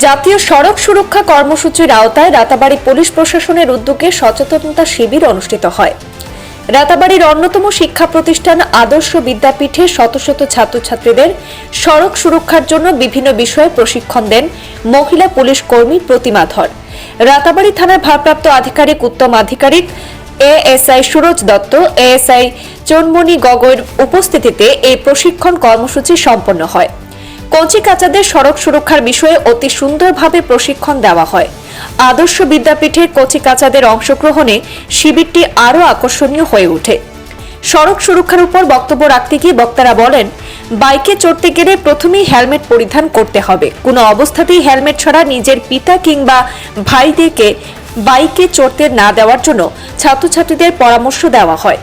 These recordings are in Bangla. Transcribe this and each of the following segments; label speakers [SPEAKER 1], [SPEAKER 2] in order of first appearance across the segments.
[SPEAKER 1] জাতীয় সড়ক সুরক্ষা কর্মসূচির আওতায় রাতাবাড়ি পুলিশ প্রশাসনের উদ্যোগে সচেতনতা শিবির অনুষ্ঠিত হয়। রাতাবাড়ির অন্যতম শিক্ষা প্রতিষ্ঠান আদর্শ বিদ্যাপীঠে শত শত ছাত্রছাত্রীদের সড়ক সুরক্ষার জন্য বিভিন্ন বিষয়ে প্রশিক্ষণ দেন মহিলা পুলিশ কর্মী প্রতিমা ধর। রাতাবাড়ি থানার ভারপ্রাপ্ত আধিকারিক উত্তম আধিকারিক এএসআই সুরজ দত্ত, এএসআই চন্মনি গগৈর উপস্থিতিতে এই প্রশিক্ষণ কর্মসূচি সম্পন্ন হয়। কচি কাচাদের সড়ক সুরক্ষার বিষয়ে অতি সুন্দরভাবে প্রশিক্ষণ দেওয়া হয়। আদর্শ বিদ্যাপীঠের কচি কাচাদের অংশগ্রহণে শিবিরটি আরও আকর্ষণীয় হয়ে ওঠে। সড়ক সুরক্ষার উপর বক্তব্য রাখতে গিয়ে বক্তারা বলেন, বাইকে চড়তে গেলে প্রথমেই হেলমেট পরিধান করতে হবে। কোনো অবস্থাতেই হেলমেট ছাড়া নিজের পিতা কিংবা ভাইদেরকে বাইকে চড়তে না দেওয়ার জন্য ছাত্রছাত্রীদের পরামর্শ দেওয়া হয়।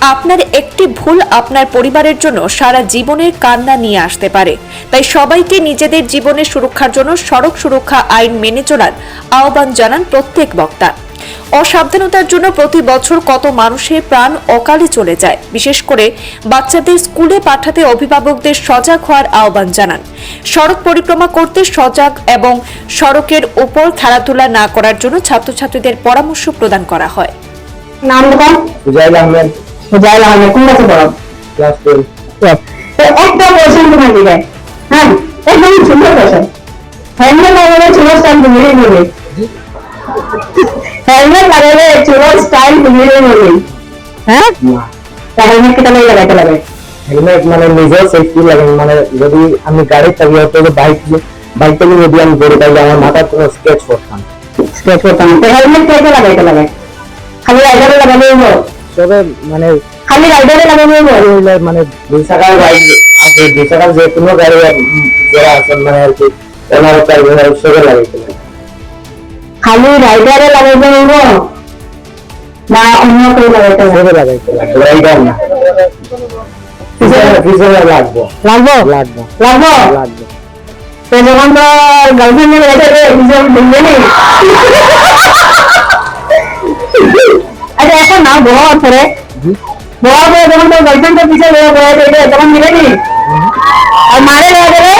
[SPEAKER 1] আপনার একটি ভুল আপনার পরিবারের জন্য সারা জীবনের কান্না নিয়ে আসতে পারে। তাই সবাইকে নিজেদের জীবনের সুরক্ষার জন্য সড়ক সুরক্ষা আইন মেনে চলার আহ্বান জানান প্রত্যেক বক্তা। অসাবধানতার জন্য প্রতি বছর কত মানুষের প্রাণ অকালে চলে যায়। বিশেষ করে বাচ্চাদের স্কুলে পাঠাতে অভিভাবকদের সজাগ হওয়ার আহ্বান জানান। সড়ক পরিক্রমা করতে সজাগ এবং সড়কের উপর খেলাধুলা না করার জন্য ছাত্রছাত্রীদের পরামর্শ প্রদান করা হয়।
[SPEAKER 2] নাম দোকান
[SPEAKER 3] সুজাইল আহমেদ
[SPEAKER 2] জাইল আহমেদ কোন কাছে পড়ো
[SPEAKER 3] ক্লাস টুয়েলভ
[SPEAKER 2] তো একটা কোয়েশ্চেন তোমার দিবে হ্যাঁ একদম সুন্দর কোয়েশ্চেন হেলমেট লাগালে চুলোর স্টাইল ঘুমিয়ে নেবে হেলমেট লাগালে চুলোর স্টাইল ঘুমিয়ে নেবে হ্যাঁ
[SPEAKER 3] না
[SPEAKER 2] তা হেলমেট কেটে লাগাইতে লাগে
[SPEAKER 3] হেলমেট মানে নিজেও সেফটি লাগে মানে যদি আমি গাড়ি থাকি হয়তো বাইক বাইক থেকে যদি আমি বেরো তাহলে আমার মাথা কোনো স্কেচ করতাম
[SPEAKER 2] স্কেচ করতাম তো হেলমেট কেটে লাগাইতে লাগে খালি রাইডারে লাগালে হইব
[SPEAKER 3] তবে মানে
[SPEAKER 2] খালি রাইডারে
[SPEAKER 3] হইলে মানে চাকার বাইক আছে চাকার যে কোনো গাড়ি যারা আছে মানে আর কি ওনার প্রায় সবে লাগাইতে লাগে
[SPEAKER 2] খালি রাইডারে লাগাইতে হইব? না অন্য কেউ লাগাইতে হবে
[SPEAKER 3] লাগাইতে লাগে রাইডার না। লাগবো।
[SPEAKER 2] লাগবো?
[SPEAKER 3] লাগবো।
[SPEAKER 2] লাগবো?
[SPEAKER 3] লাগবো।
[SPEAKER 2] তো যখন তো গার্লফ্রেন্ড নিয়ে বেড়াতে হবে কিছু ঢুকবে নি এখন না বড় পরে। বড় পরে যখন তো গার্লফ্রেন্ড তো পিছিয়ে বেড়ে তখন নিবে নি আর মারে লেগে গেলে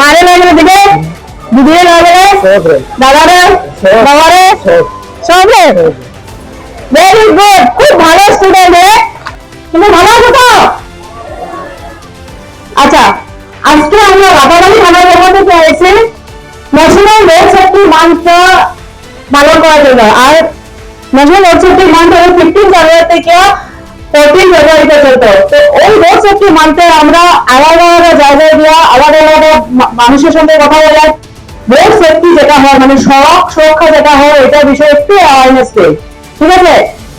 [SPEAKER 2] মারে লেগে গেলে দিবে দিদিরে লেগে গেলে দাদারে? বাবারে?
[SPEAKER 3] সব?
[SPEAKER 2] সব রে ভেরি গুড খুব ভালো স্টুডেন্ট রে। তুমি ভালো আছো তো? আচ্ছা আজকে আমরা রাতারাতি থানার ব্যাপারে পেয়েছি ন্যাশনাল রোড সেফটি মান্থ পালন করার জন্য। আর ন্যাশনাল রোড সেফটি মান্থ হলো ফিফটিন জানুয়ারি থেকে ফোরটিন ফেব্রুয়ারিতে চলতো তো ওই রোড সেফটি মান্থে আমরা আলাদা আলাদা জায়গায় দিয়া আলাদা আলাদা মানুষের সঙ্গে কথা বলে। রোড সেফটি যেটা হয় মানে সড়ক সুরক্ষা যেটা হয় এটা বিষয়ে একটু অ্যাওয়ারনেস দেই। ঠিক আছে?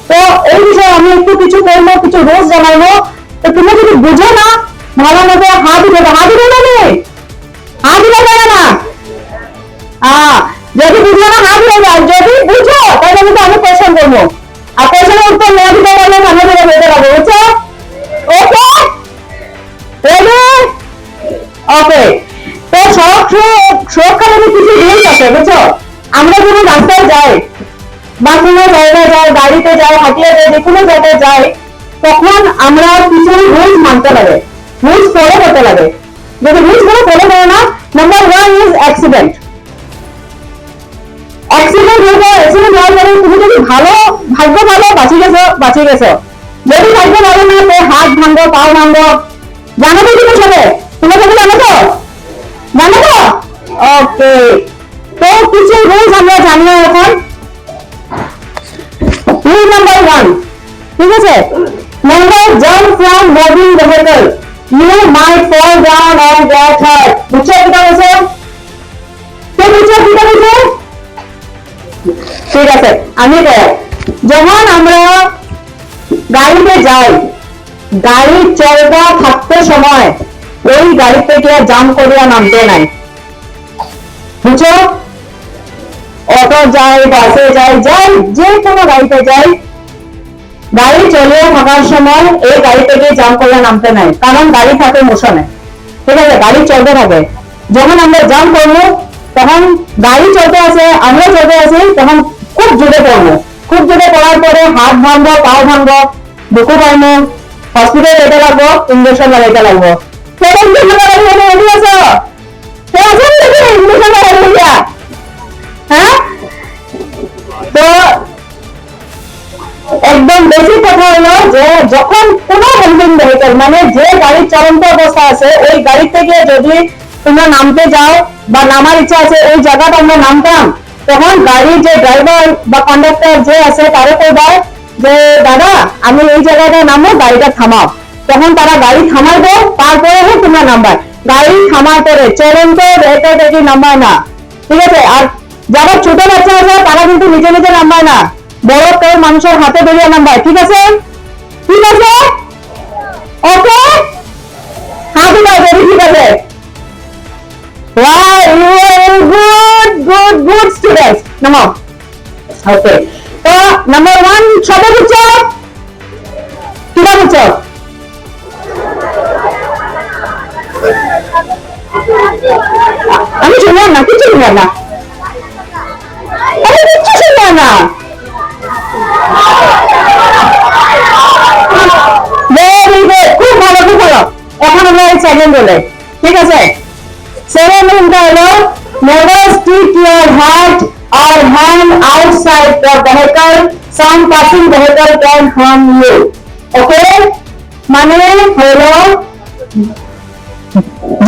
[SPEAKER 2] তো এই বিষয়ে আমি একটু কিছু বলব কিছু রোজ জানাব। তো তুমি যদি বুঝো না ভালো মতো হাত দাও। হাত উঠে যাবে হাত উঠে যাবে না হ্যাঁ যদি বুঝো না, হাত উঠে যাও। যদি বুঝো, তাহলে কিন্তু আমি কোয়েশ্চেন করব। আর কোয়েশ্চেনের উত্তর না দিতে পারলে সামনে থেকে বেঁধে যাব বুঝছ? ওকে রেডি ওকে তো সড়ক সু- সুরক্ষার কিছু রুলস আছে, বুঝছ? আমরা যখন রাস্তায় যাই বা কোনো জায়গায় যাই, গাড়িতে যাই, হাঁটিয়ে যাই, যে কোনো জায়গায় যাই, তখন আমরা কিছু রুলস মানতে লাগে। রুলস ফলো করতে লাগে। যদি রুলসগুলো ফলো করো না number one is accident accident হয়ে যায় অ্যাক্সিডেন্ট হওয়ার পরে তুমি যদি ভালো, ভাগ্য ভালো বাঁচি গেছো বাঁচি গেছো। যদি ভাগ্য ভালো না, তো হাত ভাঙবো পাও ভাঙবো জানো তো কিছু সবে? তুমি সবে জানো তো? জানো তো? ওকে তো কিছু রুলস আমরা জানিয়ে এখন। রুল নাম্বার ওয়ান ঠিক আছে? Number jump from moving vehicle you might fall down and get hurt বুঝছ এটা বলছো? কে বুঝছ এটা বলছো? ঠিক আছে, আমি যখন আমরা গাড়িতে যাই গাড়ি চলবা থাকতে সময় ওই গাড়ি থেকে জাম করিয়া নামতে নাই। বুঝছ? অটো যাই, বাসে যাই যাই, যে কোনো গাড়িতে যাই, গাড়ি চলে থাকার সময় এই গাড়ি থেকে জাম করে নামতে নাই, কারণ গাড়ি থাকে মোশনে। ঠিক আছে, গাড়ি চলতে থাকে। যখন আমরা জাম করব, তখন গাড়ি চলতে আছে, আমরা চলতে আছি, তখন খুব জোরে পড়ব। খুব জোরে পড়ার পরে হাত ভাঙবো পা ভাঙবো, বুকু ভাঙবো হসপিটাল যেতে লাগবো ইঞ্জেকশন লাগাইতে লাগবো। হ্যাঁ? তো একদম যে যখন কোনো মানে যে গাড়ির অবস্থা আছে, ওই গাড়ি থেকে যদি তোমরা নামতে যাও বা নামার ইচ্ছা আছে, ওই জায়গাটা আমরা নামতাম তখন গাড়ির যে ড্রাইভার বা কন্ডাক্টর যে আছে তারা কইবার যে দাদা আমি এই জায়গাটা নামবো গাড়িটা থামাও। তখন তারা গাড়ি থামাইবো তারপরে হোক তোমরা নাম্বার গাড়ি থামার পরে চলন্ত থেকে নাম্বার না? ঠিক আছে? আর যারা ছোট বাচ্চা আছে তারা কিন্তু নিজে নিজে নাম্বার না। বড় কেউ মানুষের হাতে বেরিয়ে নাম্বার ঠিক আছে? ঠিক আছে? ওকে? হাত ঠিক আছে? Wow, you are good না আমি কিচ্ছু শুনলাম না ভেরি গুড খুব ভালো খুব ভালো এখন আমরা এই বলে, ঠিক আছে? সেকেন্ড হলো never stick your hand or hand outside the vehicle some passing vehicle can harm you okay মানে হলো,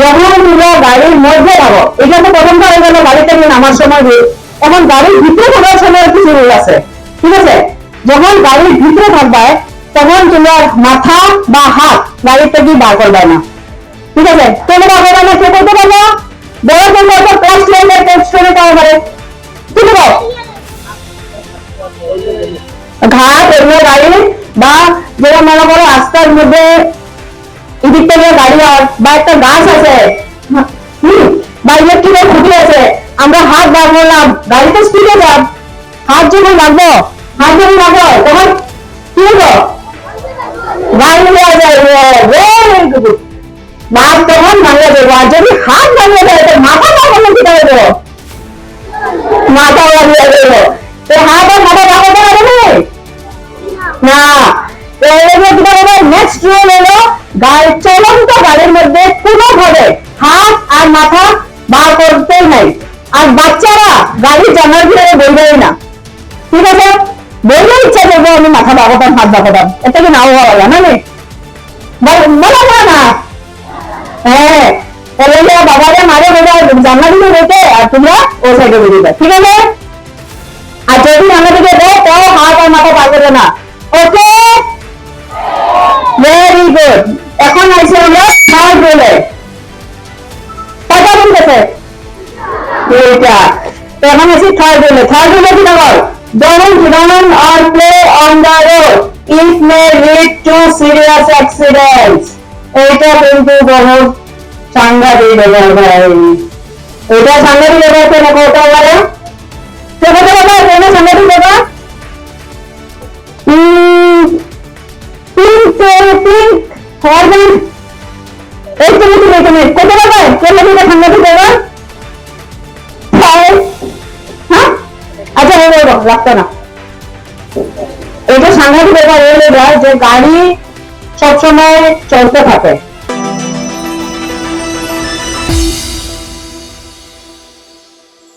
[SPEAKER 2] যখন তোমরা গাড়ির মধ্যে যাব, এটা তো প্রথমটা হয়ে গেল গাড়ি থেকে নামার সময় এখন গাড়ির ভিতরে থাকার সময় কিছু রুল আছে, ঠিক আছে? যখন গাড়ির ভিতরে থাকবে, তখন তোমার মাথা বা হাত গাড়ির থেকে বার করবে না। ঠিক আছে? বার করবে না কে করতে পারবে? বড় কোনো একটা পোস্ট লাইনে পোস্ট করে পারে ঘাট এগুলো গাড়ি বা যেটা মনে করো রাস্তার মধ্যে এদিক থেকে গাড়ি আর বা একটা গাছ আছে হুম, বা ইলেকট্রিকের খুঁটি আছে আমরা হাত বার করলাম গাড়িতে স্পিডে যাব হাত যখন রাখব হাত যখন রাখব তখন কি হলো গাড়ি দেওয়া যায় very good. মাছ তখন ভাঙে দেবো আর যদি হাত ভাঙে গাড়ি চলন্ত গাড়ির মধ্যে কোনোভাবে হাত আর মাথা বার করতেই নাই। আর বাচ্চারা গাড়ি জানার ভিতরে বলবেই না। ঠিক আছে? বললে ইচ্ছা করব আমি মাথা বাবাতাম হাত বাবাতাম এটা কি নাও হওয়া না নে বলা যায় না হ্যাঁ বাবারে মারে আর তোমরা ঠিক আছে? আর যদি দিকে দেয় তাও হাত আর মাথা করবে না। রুল এইটা। এখন আসি থার্ড রোলে থার্ড রোলে কি দেখো don't run or play on the road. It may lead to serious accidents. এইটা কিন্তু বহুত সাংঘাতিক ব্যাপার ভাই। এটা সাংঘাতিক ব্যাপার কেন কোথাও বলো? কে কোথাও বলো কেন সাংঘাতিক ব্যাপার? উম, তিন তিন ফরম্যান এই তুমি তুমি তুমি কত টাকা? কেন দিতে সাংঘাতিক ব্যাপার হ্যাঁ? আচ্ছা হয়ে গেল রাখতো না। এটা সাংঘাতিক ব্যাপার হলো যে গাড়ি সবসময় চলতে থাকে।